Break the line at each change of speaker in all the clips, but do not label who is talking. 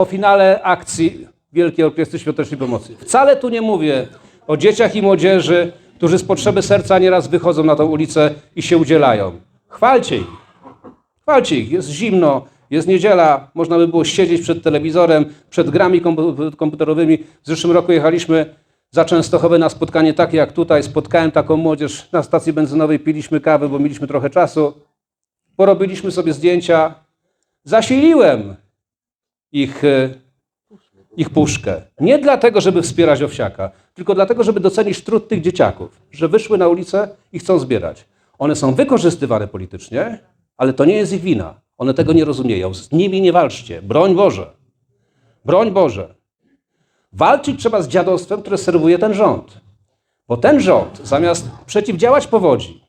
o finale akcji Wielkiej Orkiestry Świątecznej Pomocy. Wcale tu nie mówię o dzieciach i młodzieży, którzy z potrzeby serca nieraz wychodzą na tą ulicę i się udzielają. Chwalcie ich. Chwalcie ich. Jest zimno, jest niedziela, można by było siedzieć przed telewizorem, przed grami kompu- komputerowymi. W zeszłym roku jechaliśmy za Częstochowę na spotkanie takie jak tutaj. Spotkałem taką młodzież na stacji benzynowej, piliśmy kawę, bo mieliśmy trochę czasu. Porobiliśmy sobie zdjęcia. Zasiliłem ich, e, ich puszkę. Nie dlatego, żeby wspierać owsiaka, tylko dlatego, żeby docenić trud tych dzieciaków, że wyszły na ulicę i chcą zbierać. One są wykorzystywane politycznie, ale to nie jest ich wina. One tego nie rozumieją. Z nimi nie walczcie. Broń Boże. Broń Boże. Walczyć trzeba z dziadostwem, które serwuje ten rząd. Bo ten rząd, zamiast przeciwdziałać powodzi,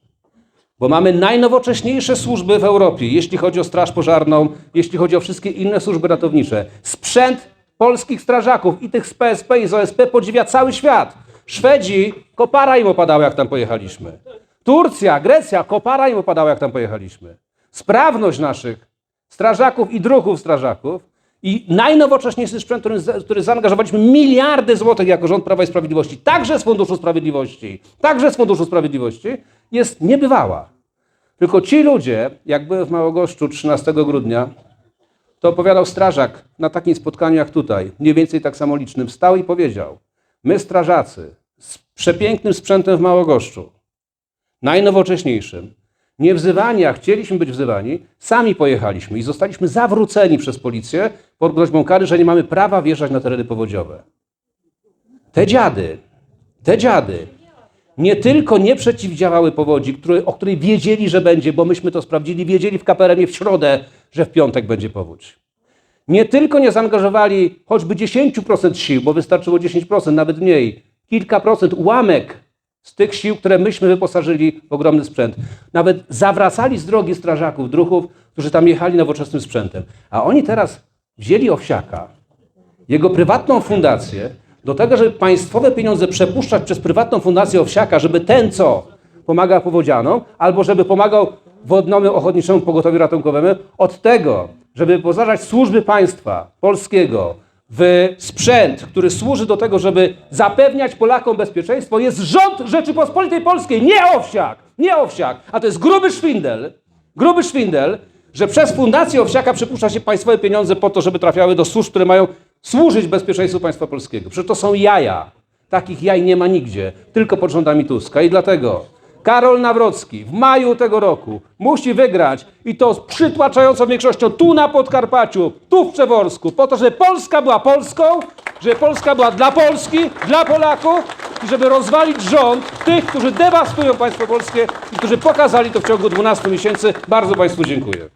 bo mamy najnowocześniejsze służby w Europie, jeśli chodzi o Straż Pożarną, jeśli chodzi o wszystkie inne służby ratownicze. Sprzęt polskich strażaków i tych z PSP i z OSP podziwia cały świat. Szwedzi, kopara im opadała, jak tam pojechaliśmy. Turcja, Grecja, kopara im opadała, jak tam pojechaliśmy. Sprawność naszych strażaków i druhów strażaków i najnowocześniejszy sprzęt, który, który zaangażowaliśmy miliardy złotych jako rząd Prawa i Sprawiedliwości, także z Funduszu Sprawiedliwości, także z Funduszu Sprawiedliwości, jest niebywała. Tylko ci ludzie, jak byłem w Małogoszczu 13 grudnia, to opowiadał strażak na takim spotkaniu jak tutaj, mniej więcej tak samo licznym, wstał i powiedział: My, strażacy, z przepięknym sprzętem w Małogoszczu, najnowocześniejszym, nie wzywani, a chcieliśmy być wzywani, sami pojechaliśmy i zostaliśmy zawróceni przez policję pod groźbą kary, że nie mamy prawa wjeżdżać na tereny powodziowe. Te dziady, te dziady nie tylko nie przeciwdziałały powodzi, który, o której wiedzieli, że będzie, bo myśmy to sprawdzili, wiedzieli w KPRM w środę, że w piątek będzie powódź. Nie tylko nie zaangażowali choćby 10% sił, bo wystarczyło 10%, nawet mniej, kilka procent, ułamek z tych sił, które myśmy wyposażyli w ogromny sprzęt. Nawet zawracali z drogi strażaków, druhów, którzy tam jechali nowoczesnym sprzętem. A oni teraz wzięli owsiaka, jego prywatną fundację, do tego, żeby państwowe pieniądze przepuszczać przez prywatną fundację owsiaka, żeby ten, co pomaga powodzianom, albo żeby pomagał wodnemu ochotniczemu pogotowiu ratunkowemu, od tego, żeby wyposażać służby państwa polskiego w sprzęt, który służy do tego, żeby zapewniać Polakom bezpieczeństwo, jest rząd Rzeczypospolitej Polskiej, nie owsiak, nie owsiak, a to jest gruby szwindel, gruby szwindel, że przez Fundację Owsiaka przypuszcza się państwowe pieniądze po to, żeby trafiały do służb, które mają służyć bezpieczeństwu państwa polskiego. Przecież to są jaja. Takich jaj nie ma nigdzie, tylko pod rządami Tuska. I dlatego Karol Nawrocki w maju tego roku musi wygrać i to z przytłaczającą większością tu na Podkarpaciu, tu w Przeworsku, po to, żeby Polska była Polską, żeby Polska była dla Polski, dla Polaków i żeby rozwalić rząd tych, którzy dewastują państwo polskie i którzy pokazali to w ciągu 12 miesięcy. Bardzo Państwu dziękuję.